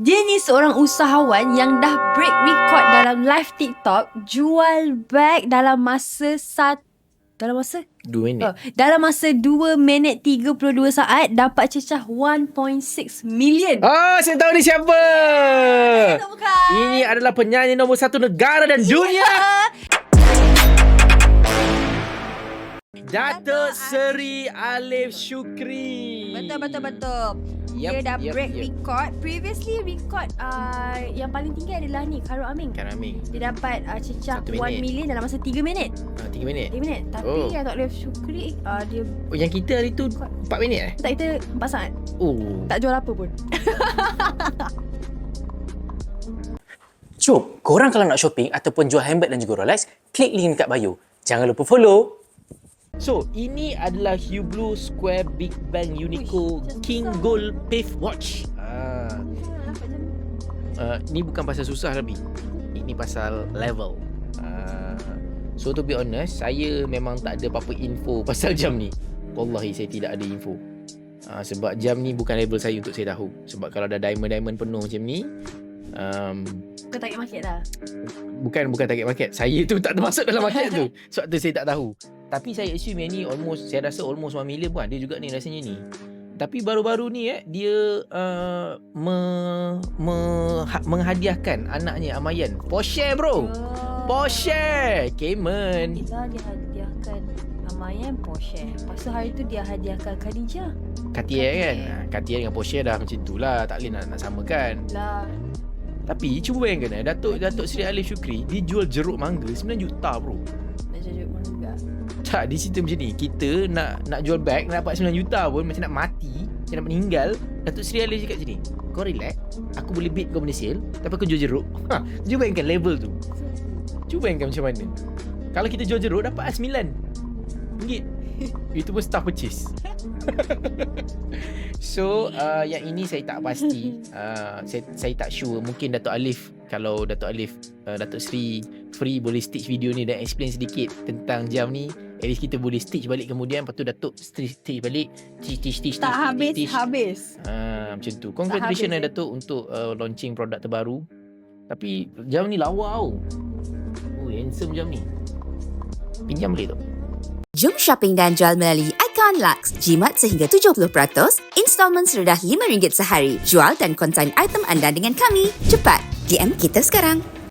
Dia ni seorang usahawan yang dah break record dalam live TikTok jual beg dalam masa sat dalam masa Dua minit. oh, dalam masa 2 minit 32 saat dapat cecah 1.6 million. Ah, saya tahu ni siapa. Bukan? Ini adalah penyanyi nombor satu negara dan dunia. Datuk Seri Alif Syukri. Betul betul betul. Yup, dia dah yup, break yup. record. Previously record uh, yang paling tinggi adalah ni Karul Aming. Kan Aming. Dia dapat uh, cecah Satu 1 minit. million dalam masa 3 minit. Ah, tiga minit. 3 minit. Tapi Oh. oh. Datuk Syukri uh, dia Oh, yang kita hari tu empat minit eh? tak kita 4 saat. Oh. Tak jual apa pun. Jom, korang kalau nak shopping ataupun jual handbag dan juga Rolex, klik link dekat bio. Jangan lupa follow. So, ini adalah Hublot Square Big Bang Unico Uish, King susah. Gold Pave Watch. Ah, uh, ni bukan pasal susah lebih. Ini pasal level. Uh, so to be honest, saya memang tak ada apa-apa info pasal jam ni. Wallahi saya tidak ada info. Uh, sebab jam ni bukan level saya untuk saya tahu. Sebab kalau ada diamond-diamond penuh macam ni, um, Kau target market dah. bukan bukan target market. Saya tu tak termasuk dalam market tu. Sebab tu saya tak tahu. Tapi saya assume yang ni almost saya rasa almost 1 million pun ada juga ni rasanya ni. Tapi baru-baru ni eh dia uh, me, me, ha, menghadiahkan anaknya Amayan. Porsche bro. Porsche. Cayman. Gila dia hadiahkan Amayan Porsche. Lepas tu hari tu dia hadiahkan Khadijah. Cartier kan. Ha, Cartier dengan Porsche dah macam tu lah. Tak boleh nak, nak samakan. Lah. Tapi cuba bayangkan eh. Datuk, Datuk Seri Alif Syukri dia jual jeruk mangga 9 juta bro. Nak jual mana juga. Tak, di situ macam ni. Kita nak nak jual bag, nak dapat 9 juta pun macam nak mati, macam nak meninggal. Datuk Seri Ali cakap macam ni. Kau relax, aku boleh beat kau punya sale, tapi aku jual jeruk. Ha, cuba bayangkan level tu. Cuba bayangkan macam mana. Kalau kita jual jeruk, dapat 9 ringgit. Itu pun staff purchase. so, uh, yang ini saya tak pasti. Uh, saya, saya tak sure. Mungkin Datuk Alif, kalau Datuk Alif, uh, Datuk Seri free boleh stitch video ni dan explain sedikit tentang jam ni. At least kita boleh stitch balik kemudian Lepas tu Datuk stitch, stitch balik Stitch, stitch, stitch, Tak stitch, habis stitch. habis. Ah, macam tu. Congratulations eh eh. Datuk untuk uh, launching produk terbaru. Tapi jam ni lawa tau. Oh, handsome jam ni. Pinjam boleh tak? Jom shopping dan jual melalui Icon Lux. Jimat sehingga 70%, installment serendah RM5 sehari. Jual dan konsign item anda dengan kami. Cepat, DM kita sekarang.